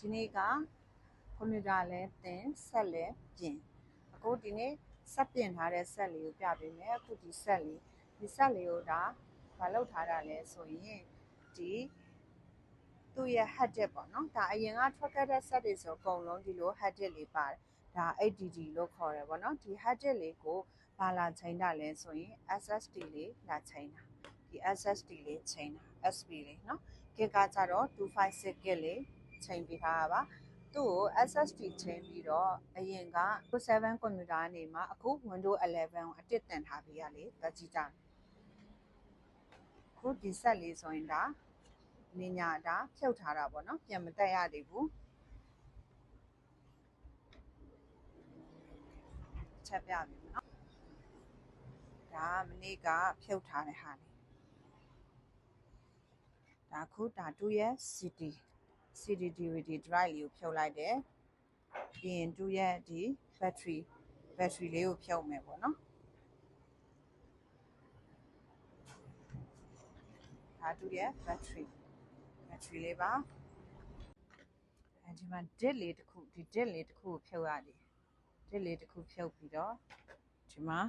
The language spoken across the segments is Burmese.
ဒီနေ့ကကွန်ပျူတာလည်းသင်ဆက်လည်းပြင်အခုဒီနေ့ဆက်ပြင်ထားတဲ့ဆက်လေးကိုပြပေးမယ်အခုဒီဆက်လေးဒီဆက်လေးကိုဒါမလုပ်ထားတာလဲဆိုရင်ဒီသူ့ရဲ့ headed ပေါ့နော်ဒါအရင်ကထွက်ခဲ့တဲ့ set တွေဆိုအကုန်လုံးဒီလို headed လေးပါတယ်ဒါ ADD လို့ခေါ်တယ်ပေါ့နော်ဒီ headed လေးကိုဘာလာချိန်တာလဲဆိုရင် SSD လေးလာချိန်တာဒီ SSD လေးချိန်တာ SP လေးနော် gig ကကြတော့256 gig လေး ချိန်ပေးထားတာပါသူ့ကို SSD ချိန်ပြီးတော့အရင်က7ကွန်ပျူတာနေမှာအခု Windows 11ကိုအတစ်တင်ထားပေးရလေတကြည့်ကြခုဒီဆက်လေးဆိုရင်ဒါနေညာဒါဖြုတ်ထားတာပေါ့နော်ပြန်မတက်ရသေးဘူးချက်ပြပြီနော်ဒါမနေ့ကဖြုတ်ထားတဲ့ဟာလေးဒါခုဒါ2ရဲ့ CD CD DVD drive လေးကိုဖြုတ်လိုက်တယ်ပြီးရင်2ရဲ့ဒီ battery battery လေးကိုဖြုတ်မယ်ပေါ့နော်ဒါ2ရဲ့ battery battery လေးပါအဲဒီမှာ disk လေးတစ်ခုဒီ disk လေးတစ်ခုကိုဖြုတ်ရတယ် disk လေးတစ်ခုဖြုတ်ပြီးတော့ဒီမှာ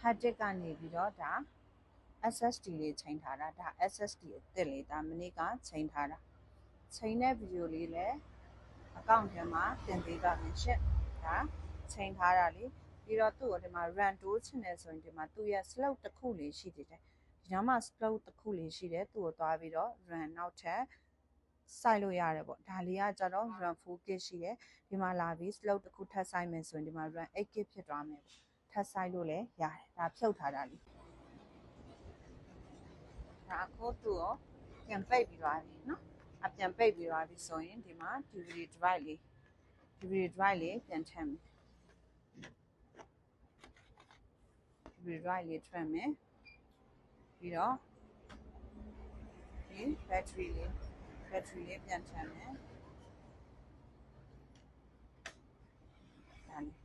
hard disk ကနေပြီးတော့ဒါ SSD လေးချိန်ထားတာဒါ SSD အသစ်လေးဒါမနေ့ကချိန်ထားတာချိန်တဲ့ဗီဒီယိုလေးလည်းအကောင့်ထဲမှာတင်ပေးပါမယ်ရှင့်ဒါချိန်ထားတာလေပြီးတော့သူ့ကိုဒီမှာ run တိုးချင်တယ်ဆိုရင်ဒီမှာသူ့ရဲ့ slow တစ်ခုလေးရှိသေးတယ်ဒီနားမှာ slow တစ်ခုလေးရှိတယ်သူ့ကိုသွားပြီးတော့ run နောက်ထပ်စိုက်လို့ရတယ်ပေါ့ဒါလေးကကြတော့ run 4k ရှိတယ်ဒီမှာလာပြီး slow တစ်ခုထပ်စိုက်မယ်ဆိုရင်ဒီမှာ run 8k ဖြစ်သွားမယ်ပေါ့ထပ်စိုက်လို့လည်းရတယ်ဒါဖြုတ်ထားတာလေ ဒါအခုသူ့ကိုပြန်ပိတ်ပြီးသွားပြီနော်အပြန်ပိတ်ပြီးသွားပြီဆိုရင်ဒီမှာ DVD drive လေး DVD drive လေးပြန်ထည့်မယ် DVD drive လေးထည့်မယ်ပြီးတော့ဒီ battery လေး battery လေးပြန်ထည့်မယ်ဒါလေး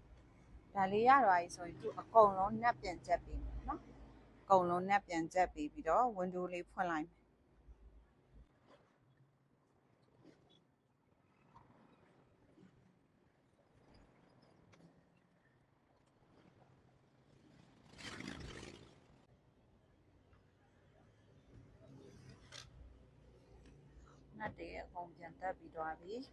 ဒါလေးရတော့ဆိုရင်သူအကုန်လုံးနှက်ပြန်ချက်ပြီးမယ်နော် အကုန်လုံးနှက်ပြန်ချက်ပြီးပြီးတော့ window လေးဖွင့်လိုက်မယ်နတ်တွေအကုန်ပြန်တက်ပြီးသွားပြီ။